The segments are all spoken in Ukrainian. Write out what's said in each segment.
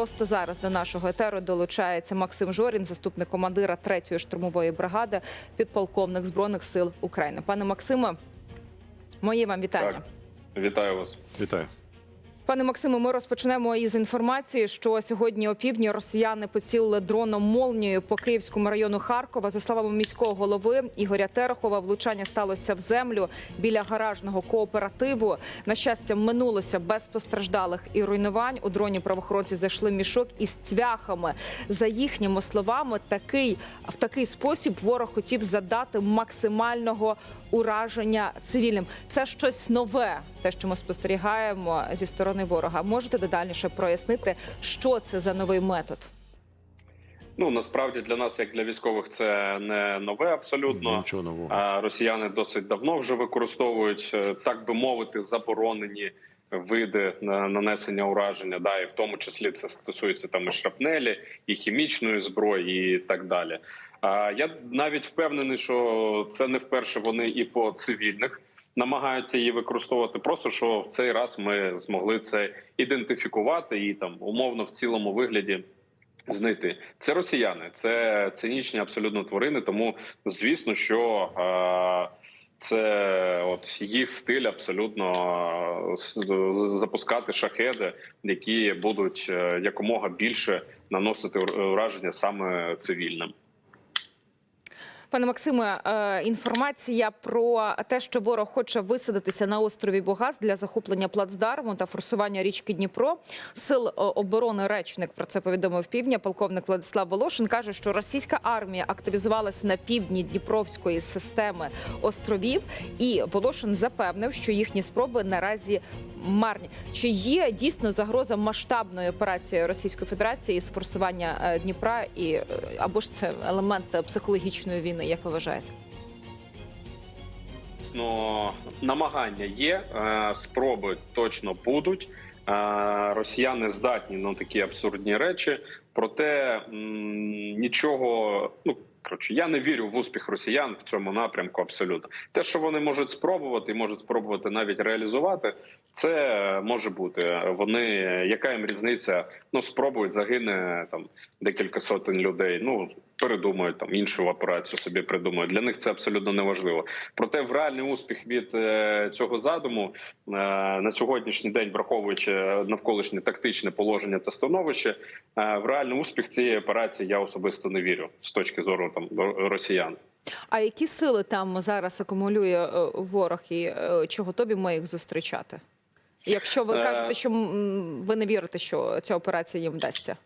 просто зараз до нашого етеру долучається Максим Жорін, заступник командира 3-ї штурмової бригади, підполковник збройних сил України. Пане Максиме, мої вам вітання. Так. Вітаю вас. Вітаю. Пане Максиме, ми розпочнемо із інформації, що сьогодні опівдні росіяни поцілили дроном молнією по Київському району Харкова. За словами міського голови Ігоря Терехова, влучання сталося в землю біля гаражного кооперативу. На щастя, минулося без постраждалих і руйнувань. У дроні правоохоронці знайшли мішок із цвяхами. За їхніми словами, такий в такий спосіб ворог хотів задати максимального ураження цивільним. Це щось нове, те, що ми спостерігаємо зі сторони ворога. Можете детальніше прояснити, що це за новий метод? Ну насправді для нас, як для військових, це не нове абсолютно. Нічого нового. А росіяни досить давно вже використовують е, так би мовити заборонені види нанесення ураження. Да, і в тому числі це стосується там і шрапнелі, і хімічної зброї, і так далі. Я навіть впевнений, що це не вперше вони і по цивільних намагаються її використовувати. Просто що в цей раз ми змогли це ідентифікувати і там умовно в цілому вигляді знайти. Це росіяни, це цинічні абсолютно тварини. Тому звісно, що е, це от їх стиль абсолютно запускати шахеди, які будуть е, якомога більше наносити ураження саме цивільним. Пане Максиме, е, інформація про те, що ворог хоче висадитися на острові Богаз для захоплення плацдарму та форсування річки Дніпро. Сил е, оборони речник про це повідомив півдня. Полковник Владислав Волошин каже, що російська армія активізувалася на півдні Дніпровської системи островів, і Волошин запевнив, що їхні спроби наразі марні. Чи є дійсно загроза масштабної операції Російської Федерації із форсування е, Дніпра, і е, або ж це елемент психологічної війни, як ви вважаєте? Ну, намагання є, е, спроби точно будуть. Росіяни здатні на такі абсурдні речі, проте нічого. Ну коротше, я не вірю в успіх росіян в цьому напрямку. Абсолютно, те, що вони можуть спробувати, можуть спробувати навіть реалізувати, це може бути. Вони яка їм різниця? Ну спробують загине там декілька сотень людей. Ну передумають там іншу операцію собі придумають. Для них це абсолютно неважливо. Проте в реальний успіх від е, цього задуму е, на сьогоднішній день, враховуючи навколишнє тактичне положення та становище, е, в реальний успіх цієї операції я особисто не вірю з точки зору там росіян. А які сили там зараз акумулює е, ворог, і е, чи готові ми їх зустрічати? Якщо ви Е. кажете, що ви не вірите, що ця операція їм вдасться?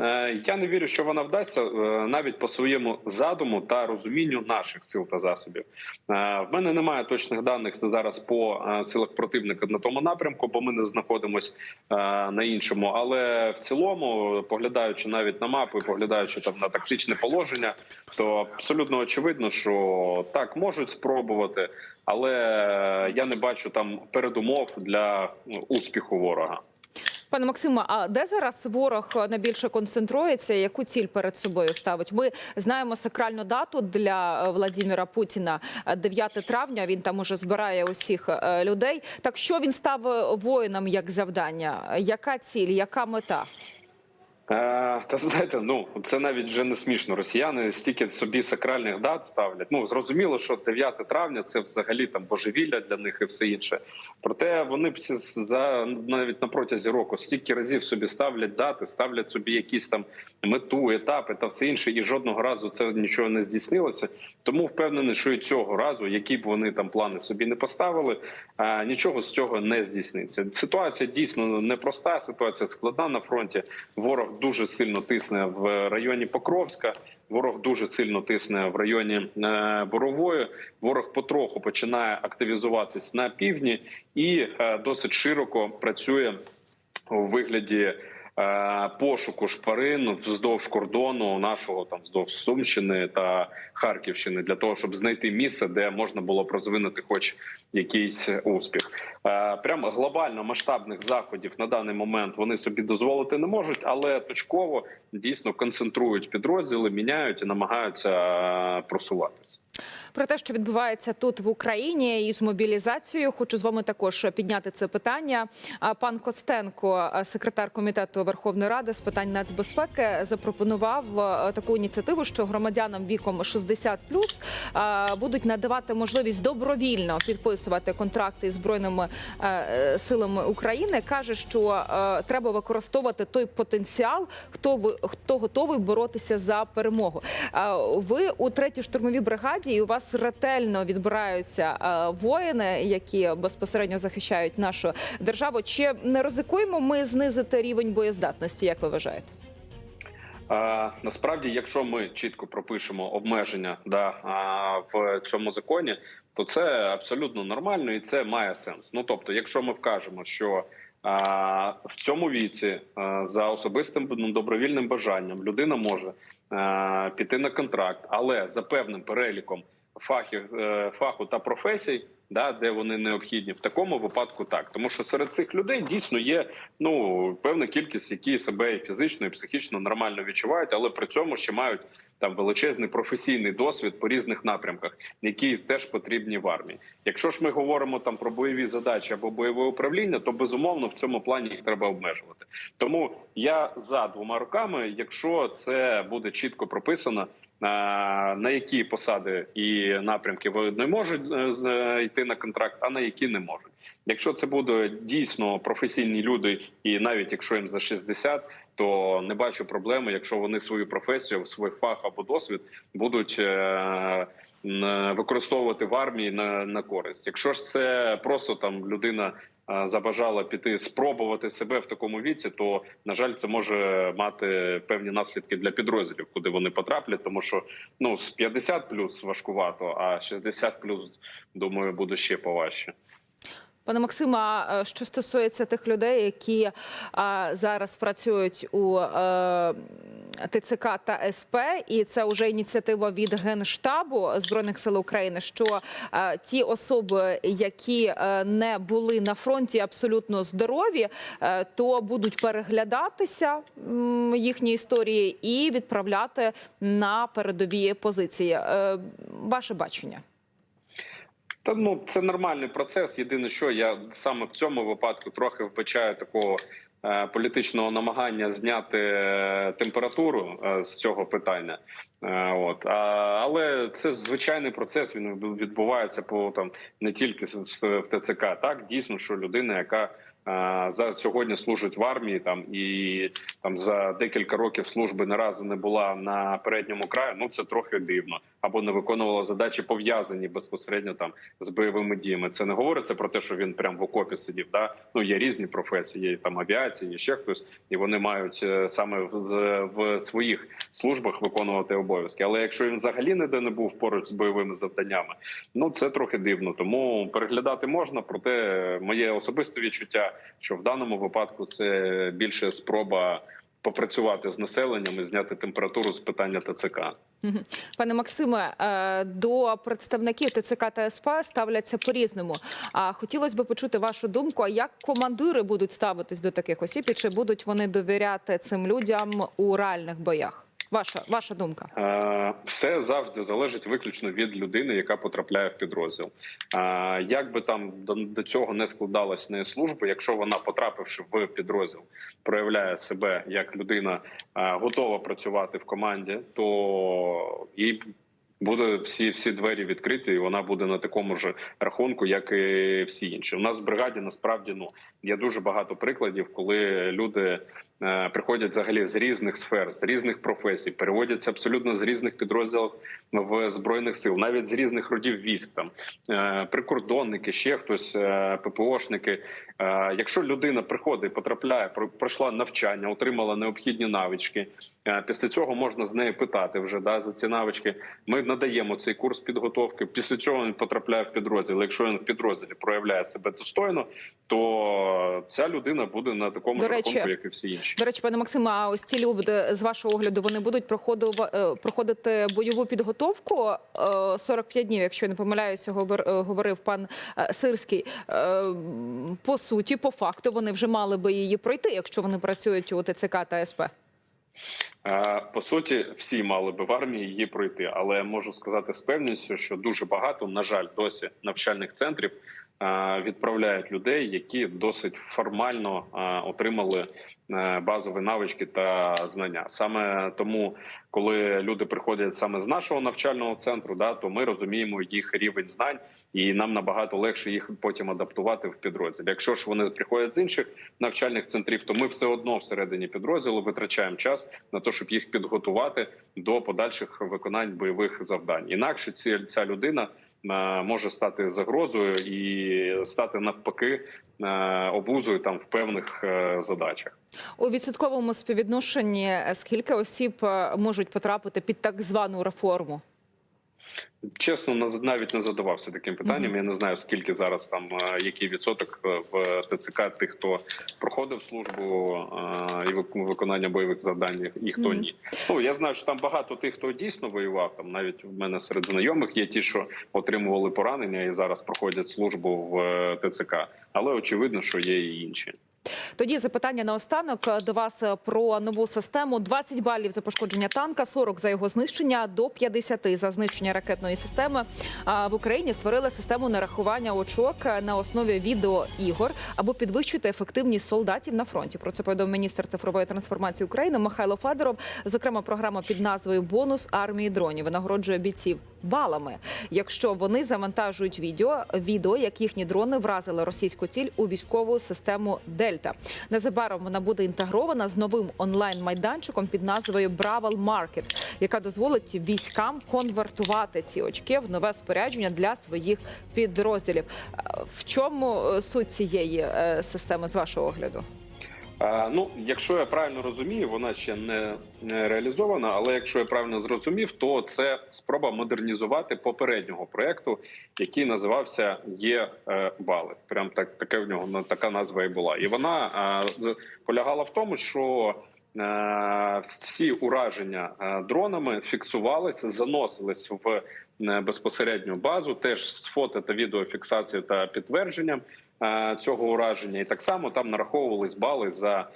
Е, Я не вірю, що вона вдасться е, навіть по своєму задуму та розумінню наших сил та засобів. Е, В мене немає точних даних зараз по силах противника на тому напрямку, бо ми не знаходимося на іншому. Але в цілому, поглядаючи навіть на мапу, і поглядаючи там на тактичне положення, то абсолютно очевидно, що так можуть спробувати, але я не бачу там передумов для ну, успіху ворога. Пане Максиме, а де зараз ворог найбільше концентрується? Яку ціль перед собою ставить? Ми знаємо сакральну дату для Владіміра Путіна е, 9 травня. Він там уже збирає усіх е, людей. Так що він став воїнам як завдання? Яка ціль, яка мета? Е, Та знаєте, ну це навіть вже не смішно. Росіяни стільки собі сакральних дат ставлять. Ну зрозуміло, що 9 травня це взагалі там божевілля для них і все інше. Проте вони за навіть на протязі року стільки разів собі ставлять дати, ставлять собі якісь там мету, етапи та все інше, і жодного разу це нічого не здійснилося. Тому впевнений, що і цього разу, які б вони там плани собі не поставили, нічого з цього не здійсниться. Ситуація дійсно непроста. Ситуація складна на фронті. Ворог дуже сильно тисне в районі Покровська. Ворог дуже сильно тисне в районі е, Борової. Ворог потроху починає активізуватись на півдні і е, досить широко працює у вигляді пошуку шпарин вздовж кордону нашого там вздовж Сумщини та Харківщини для того, щоб знайти місце, де можна було б розвинути хоч якийсь успіх. Е, Прямо глобально масштабних заходів на даний момент вони собі дозволити не можуть, але точково дійсно концентрують підрозділи, міняють і намагаються е, просуватися. Про те, що відбувається тут в Україні із мобілізацією, хочу з вами також підняти це питання. Пан Костенко, секретар комітету Верховної Ради з питань нацбезпеки, запропонував таку ініціативу, що громадянам віком 60 будуть надавати можливість добровільно підписувати контракти із збройними е, силами України. каже, що е, треба використовувати той потенціал, хто ви хто готовий боротися за перемогу. Ви у третій штурмовій бригаді, і у вас ретельно відбираються е, воїни, які безпосередньо захищають нашу державу. Чи не ризикуємо ми знизити рівень боєздатності? Як ви вважаєте? А, насправді, якщо ми чітко пропишемо обмеження да, а, в цьому законі, то це абсолютно нормально і це має сенс. Ну тобто, якщо ми вкажемо, що а, в цьому віці а, за особистим добровільним бажанням людина може а, піти на контракт, але за певним переліком фахів, е, фаху та професій, да, де вони необхідні, в такому випадку так. Тому що серед цих людей дійсно є ну певна кількість, які себе фізично, і психічно нормально відчувають, але при цьому ще мають там величезний професійний досвід по різних напрямках, які теж потрібні в армії. Якщо ж ми говоримо там про бойові задачі або бойове управління, то безумовно в цьому плані їх треба обмежувати. Тому я за двома руками, якщо це буде чітко прописано. На які посади і напрямки вони можуть е, йти на контракт, а на які не можуть. Якщо це буде дійсно професійні люди, і навіть якщо їм за 60, то не бачу проблеми, якщо вони свою професію, свій фах або досвід будуть е, використовувати в армії на, на користь. Якщо ж це просто там людина е, забажала піти спробувати себе в такому віці, то на жаль, це може мати певні наслідки для підрозділів, куди вони потраплять, тому що ну з 50 плюс важкувато, а 60 плюс думаю буде ще поважче. Пане Максиме, а, е, що стосується тих людей, які зараз працюють у е, ТЦК та СП, і це вже ініціатива від Генштабу збройних сил України. Що е, ті особи, які е, не були на фронті, абсолютно здорові, то будуть переглядатися їхні історії і відправляти на передові позиції. Ваше бачення? Та ну це нормальний процес. Єдине, що я саме в цьому випадку трохи вбачаю такого е, політичного намагання зняти е, температуру е, з цього питання. Е, от а, але це звичайний процес. Він відбувається по там не тільки в ТЦК. Так дійсно, що людина, яка е, за сьогодні служить в армії, там і там за декілька років служби не разу не була на передньому краї. Ну це трохи дивно, або не виконувала задачі пов'язані безпосередньо там з бойовими діями. Це не говориться про те, що він прям в окопі сидів. Да? Ну є різні професії, є там авіація, є ще хтось, і вони мають е, саме в, в своїх службах виконувати обов'язки. Але якщо він взагалі ніде не був поруч з бойовими завданнями, ну це трохи дивно. Тому переглядати можна. Проте моє особисте відчуття, що в даному випадку це більше спроба попрацювати з населенням і зняти температуру з питання ТЦК. Пане Максиме, е, до представників ТЦК та СП ставляться по-різному. А хотілося б почути вашу думку. А як командири будуть ставитись до таких осіб, і чи будуть вони довіряти цим людям у реальних боях? Ваша ваша думка? Е, Все завжди залежить виключно від людини, яка потрапляє в підрозділ. Е, Як би там до, цього не складалась не служба, якщо вона, потрапивши в підрозділ, проявляє себе як людина е, готова працювати в команді, то їй буде всі всі двері відкриті, і вона буде на такому ж рахунку, як і всі інші. У нас в бригаді насправді ну є дуже багато прикладів, коли люди приходять взагалі з різних сфер, з різних професій, переводяться абсолютно з різних підрозділів в збройних сил, навіть з різних родів військ, там е, прикордонники, ще хтось, е, ППОшники. Е, Якщо людина приходить, потрапляє, про- пройшла навчання, отримала необхідні навички. Після цього можна з неї питати вже да за ці навички. Ми надаємо цей курс підготовки. Після цього він потрапляє в підрозділ. Якщо він в підрозділі проявляє себе достойно, то ця людина буде на такому До ж речі, рахунку, як і всі інші. До речі, пане Максиме, а ось ці люди з вашого огляду вони будуть проходити бойову підготовку е, 45 днів, якщо я не помиляюся, е, говорив пан е, Сирський. Е, По суті, по факту, вони вже мали би її пройти, якщо вони працюють у ТЦК та СП. Е, По суті, всі мали би в армії її пройти, але можу сказати з певністю, що дуже багато, на жаль, досі навчальних центрів е, відправляють людей, які досить формально е, отримали е, базові навички та знання. Саме тому, коли люди приходять саме з нашого навчального центру, да то ми розуміємо їх рівень знань. І нам набагато легше їх потім адаптувати в підрозділі. Якщо ж вони приходять з інших навчальних центрів, то ми все одно всередині підрозділу витрачаємо час на те, щоб їх підготувати до подальших виконань бойових завдань. Інакше ця людина е, може стати загрозою і стати навпаки е, обузою там в певних е, задачах. У відсотковому співвідношенні е, скільки осіб е, можуть потрапити під так звану реформу? Чесно, навіть не задавався таким питанням. Я не знаю скільки зараз там е, який відсоток е, в ТЦК тих, хто проходив службу е, і вик- виконання бойових завдань, і хто Мгм. ні. Ну я знаю, що там багато тих, хто дійсно воював. Там навіть в мене серед знайомих є ті, що отримували поранення і зараз проходять службу в ТЦК. Але очевидно, що є і інші. Тоді запитання наостанок е, до вас е, про нову систему: 20 балів за пошкодження танка, 40 за його знищення, до 50 за знищення ракетної системи. В Україні створили систему нарахування очок е, на основі відеоігор, аби підвищити ефективність солдатів на фронті. Про це повідомив міністр цифрової трансформації України Михайло Федоров. Зокрема, програма під назвою Бонус армії дронів винагороджує бійців балами, якщо вони завантажують відео, відео, як їхні дрони вразили російську ціль у військову систему Дельта. Незабаром вона буде інтегрована з новим онлайн-майданчиком під назвою Бравл Маркет, яка дозволить військам конвертувати ці очки в нове спорядження для своїх підрозділів. Е, В чому е, суть цієї е, системи з вашого огляду? А, ну, якщо я правильно розумію, вона ще не, реалізована. Але якщо я правильно зрозумів, то це спроба модернізувати попереднього проекту, який називався Є е, бали. Прям так таке в нього на- така назва і була. І вона з- полягала в тому, що е, всі ураження е, дронами фіксувалися, заносились в е, безпосередню базу, теж з фото та відеофіксацією та підтвердженням е, цього ураження, і так само там нараховувались бали за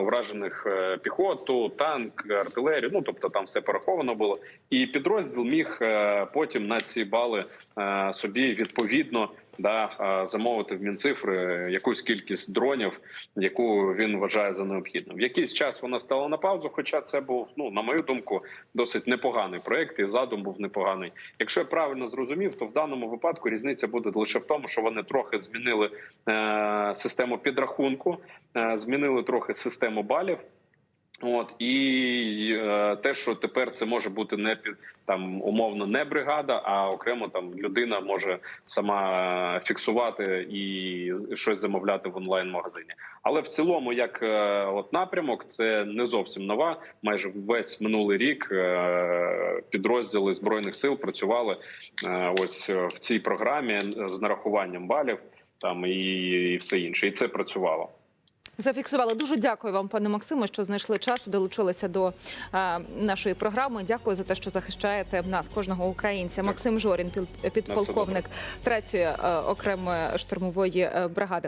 вражених е, піхоту, танк, артилерію. Ну тобто там все пораховано було. І підрозділ міг е, потім на ці бали е, собі відповідно да замовити в мінцифри якусь кількість дронів, яку він вважає за необхідну. В якийсь час вона стала на паузу, хоча це був, ну на мою думку, досить непоганий проект, і задум був непоганий. Якщо я правильно зрозумів, то в даному випадку різниця буде лише в тому, що вони трохи змінили е, систему підрахунку, е, змінили трохи систему балів. От і е, те, що тепер це може бути не під там умовно не бригада, а окремо там людина може сама фіксувати і щось замовляти в онлайн магазині. Але в цілому, як е, от напрямок, це не зовсім нова. Майже весь минулий рік е, підрозділи збройних сил працювали е, ось е, в цій програмі з нарахуванням балів там і, і все інше, і це працювало. Зафіксували. Дуже дякую вам, пане Максиме, що знайшли час, долучилися до е, нашої програми. Дякую за те, що захищаєте нас, кожного українця. Максим Жорін, підполковник третьої е, окремої штурмової е, бригади.